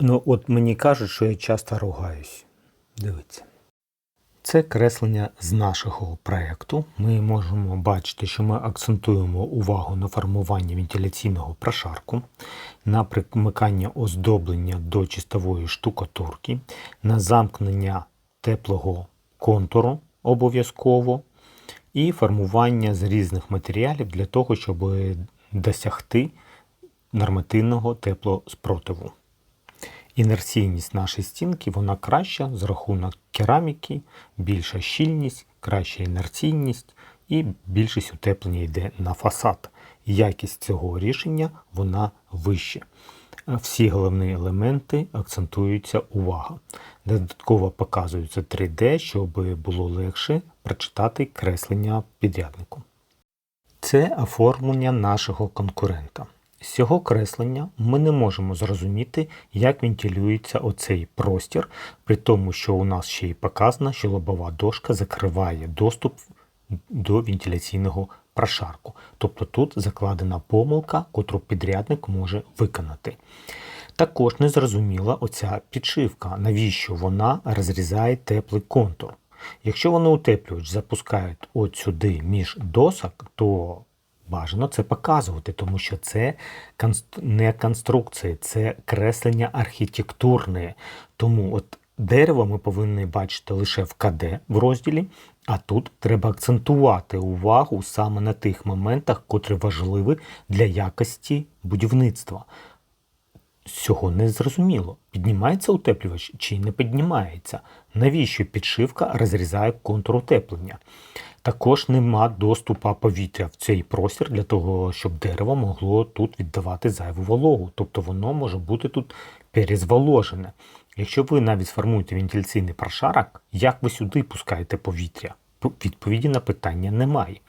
Ну, от мені кажуть, що я часто ругаюсь. Дивіться. Це креслення з нашого проєкту. Ми можемо бачити, що ми акцентуємо увагу на формуванні вентиляційного прошарку, на примикання оздоблення до чистової штукатурки, на замкнення теплого контуру обов'язково, і формування з різних матеріалів для того, щоб досягти нормативного теплоспротиву. Інерційність нашої стінки вона краща з рахунок кераміки, більша щільність, краща інерційність і більшість утеплення йде на фасад. Якість цього рішення вона вища. Всі головні елементи акцентуються увага. Додатково показується 3D, щоб було легше прочитати креслення підряднику. Це оформлення нашого конкурента. З цього креслення ми не можемо зрозуміти, як вентилюється оцей простір, при тому, що у нас ще й показано, що лобова дошка закриває доступ до вентиляційного прошарку. Тобто тут закладена помилка, котру підрядник може виконати. Також незрозуміла оця підшивка, навіщо вона розрізає теплий контур. Якщо вони утеплювач запускають от сюди між досок, то бажано це показувати, тому що це не конструкція, це креслення архітектурне. Тому от дерево ми повинні бачити лише в КД в розділі, а тут треба акцентувати увагу саме на тих моментах, котрі важливі для якості будівництва. Цього не зрозуміло, піднімається утеплювач чи не піднімається. Навіщо підшивка розрізає контур утеплення? Також нема доступу повітря в цей простір для того, щоб дерево могло тут віддавати зайву вологу. Тобто воно може бути тут перезволожене. Якщо ви навіть сформуєте вентиляційний прошарок, як ви сюди пускаєте повітря? Відповіді на питання немає.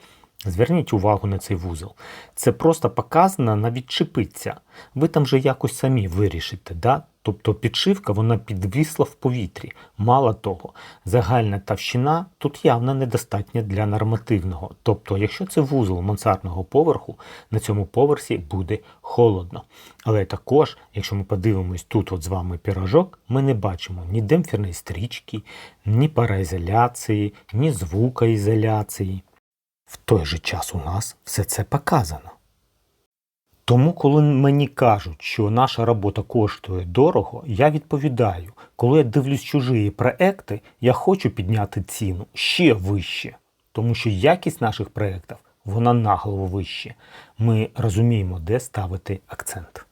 Зверніть увагу на цей вузол. Це просто показано на відчепиться. Ви там же якось самі вирішите. Да? Тобто підшивка вона підвісла в повітрі. Мало того, загальна товщина тут явно недостатня для нормативного. Тобто, якщо це вузол мансардного поверху, на цьому поверсі буде холодно. Але також, якщо ми подивимось тут от з вами пірожок, ми не бачимо ні демпферної стрічки, ні параізоляції, ні звукоізоляції. В той же час у нас все це показано. Тому, коли мені кажуть, що наша робота коштує дорого, я відповідаю, коли я дивлюсь чужі проекти, я хочу підняти ціну ще вище, тому що якість наших проєктів вона наголову вище. Ми розуміємо, де ставити акцент.